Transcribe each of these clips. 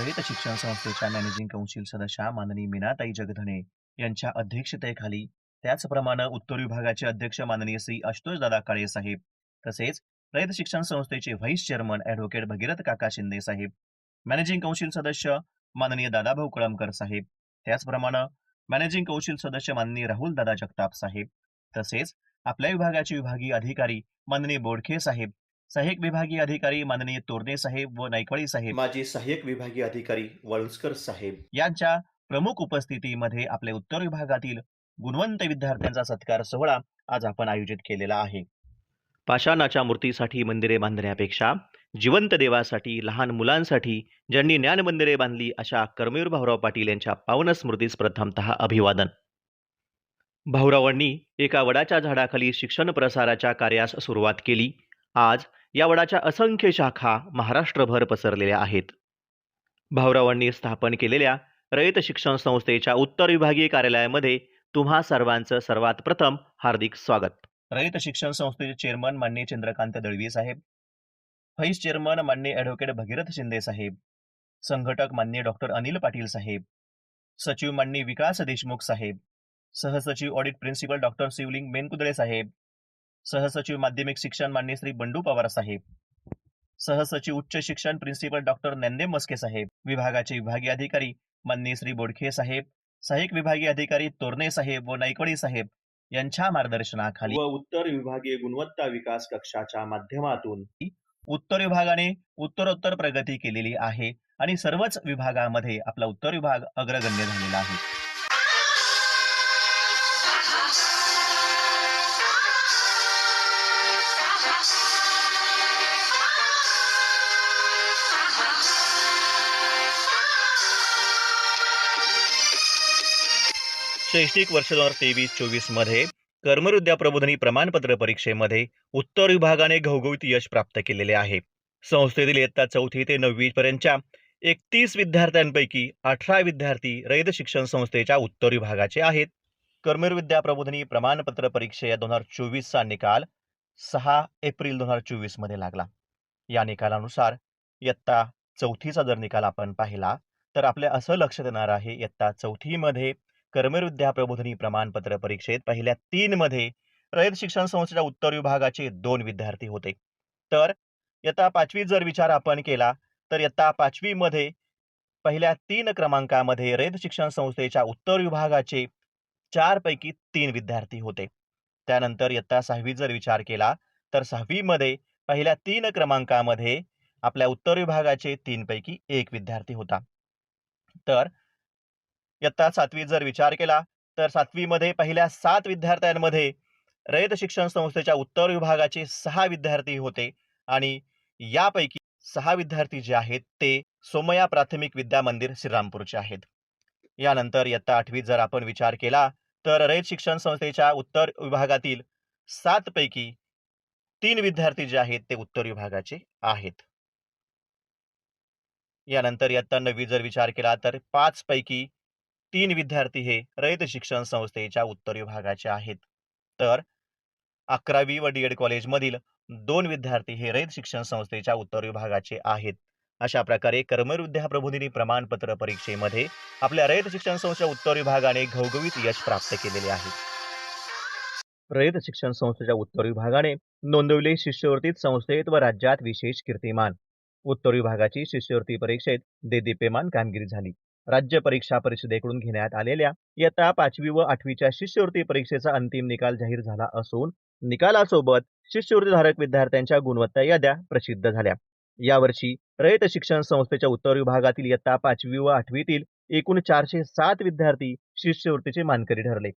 रयत शिक्षण संस्थेच्या managing council सदस्या माननीय मीनाताई जगधने यांच्या अध्यक्षतेखाली त्याचप्रमाणे उत्तर विभागाचे अध्यक्ष माननीय श्री आशुतोष दादा काळे साहेब तसेच रयत शिक्षण संस्थेचे व्हाईस चेअरमन ॲडव्होकेट भगीरथ काका शिंदे साहेब मॅनेजिंग कौन्सिल सदस्य माननीय दादाभाऊ कळमकर साहेब त्याचप्रमाणे मॅनेजिंग कौन्सिल सदस्य माननीय राहुल दादा जगताप साहेब तसेच आपल्या विभागाचे विभागीय अधिकारी माननीय बोडखे साहेब सहाय्यक विभागीय अधिकारी माननीय तोरणे साहेब व नायकवाडी साहेब माजी सहाय्यक विभागीय अधिकारी वळसकर साहेब. यांच्या प्रमुख उपस्थितीमध्ये आपल्या उत्तर विभागातील गुणवंत विद्यार्थ्यांचा सत्कार सोहळा आज आपण आयोजित केलेला आहे. पाषाणाच्या मूर्तीसाठी मंदिरे बांधण्यापेक्षा जिवंत देवासाठी लहान मुलांसाठी ज्यांनी ज्ञान मंदिरे बांधली अशा कर्मवीर भाऊराव पाटील यांच्या पावन स्मृतीस प्रथमतः अभिवादन. भाऊरावांनी एका वडाच्या झाडाखाली शिक्षण प्रसाराच्या कार्यास सुरुवात केली. आज या वडाच्या असंख्य शाखा महाराष्ट्रभर पसरलेल्या आहेत. भाऊरावांनी स्थापन केलेल्या रयत शिक्षण संस्थेच्या उत्तर विभागीय कार्यालयामध्ये तुम्हा सर्वांचं सर्वात प्रथम हार्दिक स्वागत. रयत शिक्षण संस्थेचे चेअरमन मान्य चंद्रकांत दळवी साहेब व्हाईस चेअरमन मान्य ॲडव्होकेट भगीरथ शिंदे साहेब संघटक मान्य डॉक्टर अनिल पाटील साहेब सचिव मान्य विकास देशमुख साहेब सहसचिव audit principal doctor Shivling Menkudale साहेब सहसचिव माध्यमिक शिक्षण माननीय श्री बंडू पवार साहेब. सहसचिव उच्च शिक्षण प्रिन्सिपल डॉक्टर नंदे मस्के साहेब. विभागाचे विभागीय अधिकारी माननीय श्री बोडखे साहेब. सहाय्यक विभागीय अधिकारी तोरणे साहेब व नायकवाडी साहेब यांच्या मार्गदर्शनाखाली व उत्तर विभागीय गुणवत्ता विकास कक्षाच्या माध्यमातून उत्तर विभागाने उत्तरोत्तर प्रगती केलेली आहे आणि सर्वच विभागामध्ये आपला उत्तर विभाग अग्रगण्य झालेला आहे. शैक्षणिक वर्ष दोन हजार तेवीस चोवीसमध्ये कर्मविद्या प्रमाणपत्र परीक्षेमध्ये उत्तर विभागाने घवघवीत यश प्राप्त केलेले आहे. संस्थेतील इयत्ता चौथी ते नववीपर्यंतच्या एकतीस विद्यार्थ्यांपैकी अठरा विद्यार्थी रैद शिक्षण संस्थेच्या उत्तर विभागाचे आहेत. कर्मवीर प्रबोधनी प्रमाणपत्र परीक्षे दोन हजार चोवीसचा निकाल सहा एप्रिल दोन हजार चोवीसमध्ये लागला. या निकालानुसार इयत्ता चौथीचा जर निकाल आपण पाहिला तर आपल्या असं लक्षात येणार आहे इयत्ता चौथीमध्ये कर्मवीर प्रबोधनी प्रमाणपत्र परीक्षेत पहिल्या तीन मध्ये रयत शिक्षण संस्थेच्या उत्तर विभागाचे दोन विद्यार्थी होते. तर इयत्ता पाचवी जर विचार आपण केला तर इयत्ता पाचवी मध्ये पहिल्या तीन क्रमांकामध्ये रयत शिक्षण संस्थेच्या उत्तर विभागाचे चार पैकी तीन विद्यार्थी होते. त्यानंतर इयत्ता सहावी जर विचार केला तर सहावीमध्ये पहिल्या तीन क्रमांकामध्ये आपल्या उत्तर विभागाचे तीन पैकी एक विद्यार्थी होता. तर इयत्ता सातवी जर विचार केला तर सातवीमध्ये पहिल्या सात विद्यार्थ्यांमध्ये रयत शिक्षण संस्थेच्या उत्तर विभागाचे सहा विद्यार्थी होते आणि यापैकी सहा विद्यार्थी जे आहेत ते सोमया प्राथमिक विद्या मंदिर श्रीरामपूरचे आहेत. यानंतर इयत्ता आठवीत जर आपण विचार केला तर रयत शिक्षण संस्थेच्या उत्तर विभागातील सातपैकी तीन विद्यार्थी जे आहेत ते उत्तर विभागाचे आहेत. यानंतर इयत्ता नववी जर विचार केला तर पाच पैकी तीन विद्यार्थी हे रयत शिक्षण संस्थेच्या उत्तर विभागाचे आहेत. तर अकरावी व डी एड कॉलेजमधील दोन विद्यार्थी हे रयत शिक्षण संस्थेच्या उत्तर विभागाचे आहेत. अशा प्रकारे कर्मविद्या प्रबोधिनी प्रमाणपत्र परीक्षेमध्ये आपल्या रयत शिक्षण संस्थेच्या उत्तर विभागाने घवघवीत यश प्राप्त केलेले आहे. रयत शिक्षण संस्थेच्या उत्तर विभागाने नोंदवले शिष्यवृत्तीत संस्थेत व राज्यात विशेष कीर्तिमान. उत्तर विभागाची शिष्यवृत्ती परीक्षेत देदीप्यमान कामगिरी झाली. राज्य परीक्षा परिषदेकडून घेण्यात आलेल्या इयत्ता पाचवी व आठवीच्या शिष्यवृत्ती परीक्षेचा अंतिम निकाल जाहीर झाला असून निकालासोबत शिष्यवृत्तीधारक विद्यार्थ्यांच्या गुणवत्ता याद्या प्रसिद्ध झाल्या. यावर्षी रयत शिक्षण संस्थेच्या उत्तर विभागातील इयत्ता पाचवी व आठवीतील एकूण चारशे सात विद्यार्थी शिष्यवृत्तीचे मानकरी ठरले.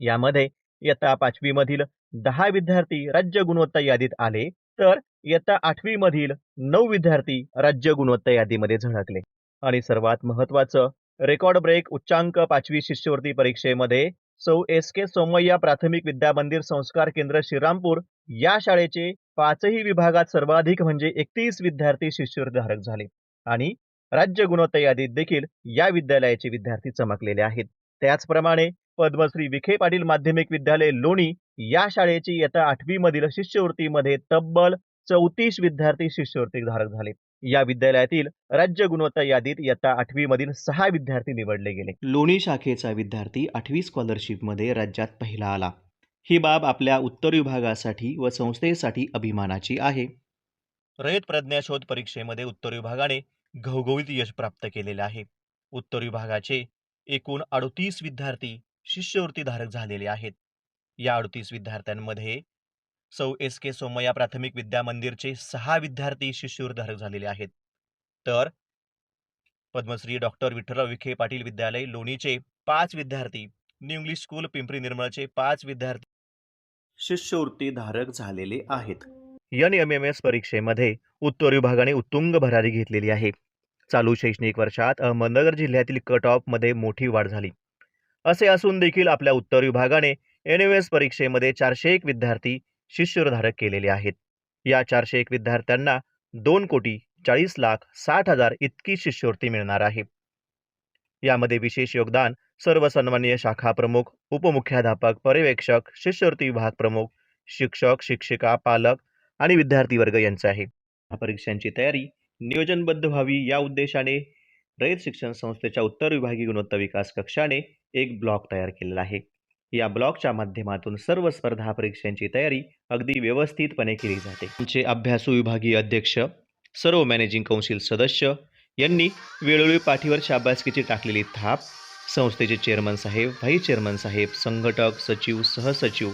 यामध्ये इयत्ता पाचवी मधील दहा विद्यार्थी राज्य गुणवत्ता यादीत आले तर इयत्ता आठवी मधील नऊ विद्यार्थी राज्य गुणवत्ता यादीमध्ये झळकले. आणि सर्वात महत्वाचं रेकॉर्ड ब्रेक उच्चांक पाचवी शिष्यवृत्ती परीक्षेमध्ये सौ एस के सोमय्या प्राथमिक विद्या मंदिर संस्कार केंद्र श्रीरामपूर या शाळेचे पाचही विभागात सर्वाधिक म्हणजे एकतीस विद्यार्थी शिष्यवृत्तीधारक झाले. आणि राज्य गुणवत्ता यादीत देखील या विद्यालयाचे विद्यार्थी चमकलेले आहेत. त्याचप्रमाणे पद्मश्री विखे पाटील माध्यमिक विद्यालय लोणी या शाळेची इयत्ता आठवी मधील शिष्यवृत्तीमध्ये तब्बल चौतीस विद्यार्थी शिष्यवृत्तीधारक झाले. या विद्यालयातील राज्य गुणवत्ता यादीत इयत्ता आठवी मधील सहा विद्यार्थी निवडले गेले. लोणी शाखेचा विद्यार्थी आठवी स्कॉलरशिपमध्ये राज्यात पहिला आला. ही बाब आपल्या उत्तर विभागासाठी व संस्थेसाठी अभिमानाची आहे. रयत प्रज्ञाशोध परीक्षेमध्ये उत्तर विभागाने घवघवीत यश प्राप्त केलेले आहे. उत्तर विभागाचे एकूण अडतीस विद्यार्थी शिष्यवृत्तीधारक झालेले आहेत. या अडतीस विद्यार्थ्यांमध्ये सौ एस के सोमया प्राथमिक विद्या मंदिरचे सहा विद्यार्थी शिष्यवृद्धारक झालेले आहेत. तर पद्मश्री डॉक्टर विठ्ठलराव विखे पाटील विद्यालय लोणीचे पाच विद्यार्थी न्यू इंग्लिश स्कूल पिंपरी निर्मळचे पाच विद्यार्थी शिष्यवृत्तीधारक झालेले आहेत. एन एम एम एस परीक्षेमध्ये उत्तर विभागाने उत्तुंग भरारी घेतलेली आहे. चालू शैक्षणिक वर्षात अहमदनगर जिल्ह्यातील कट ऑफमध्ये मोठी वाढ झाली. असे असून देखील आपल्या उत्तर विभागाने एन एम एस परीक्षेमध्ये चारशे एक विद्यार्थी शिष्यधारक केलेले आहेत. या चारशे एक विद्यार्थ्यांना दोन कोटी चाळीस लाख साठ हजार इतकी शिष्यवृत्ती मिळणार आहे. यामध्ये विशेष योगदान सर्व सन्माननीय शाखा प्रमुख उपमुख्याध्यापक पर्यवेक्षक शिष्यवृत्ती विभाग प्रमुख शिक्षक शिक्षिका पालक आणि विद्यार्थी वर्ग यांचे आहे. या परीक्षांची तयारी नियोजनबद्ध व्हावी या उद्देशाने रयत शिक्षण संस्थेच्या उत्तर विभागीय गुणवत्ता विकास कक्षाने एक ब्लॉक तयार केलेला आहे. या ब्लॉगच्या माध्यमातून सर्व स्पर्धा परीक्षांची तयारी अगदी व्यवस्थितपणे केली जाते. आमचे अभ्यासू विभागीय अध्यक्ष सर्व मॅनेजिंग कौन्सिल सदस्य यांनी वेळोवेळी पाठीवरच्या अभ्यासकीची टाकलेली थाप संस्थेचे chairman saheb vice chairman saheb संघटक सचिव सहसचिव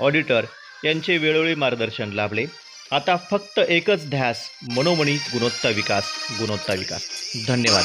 ऑडिटर यांचे वेळोवेळी मार्गदर्शन लाभले. आता फक्त एकच ध्यास मनोमणी गुणवत्ता विकास गुणवत्ता विकास. धन्यवाद.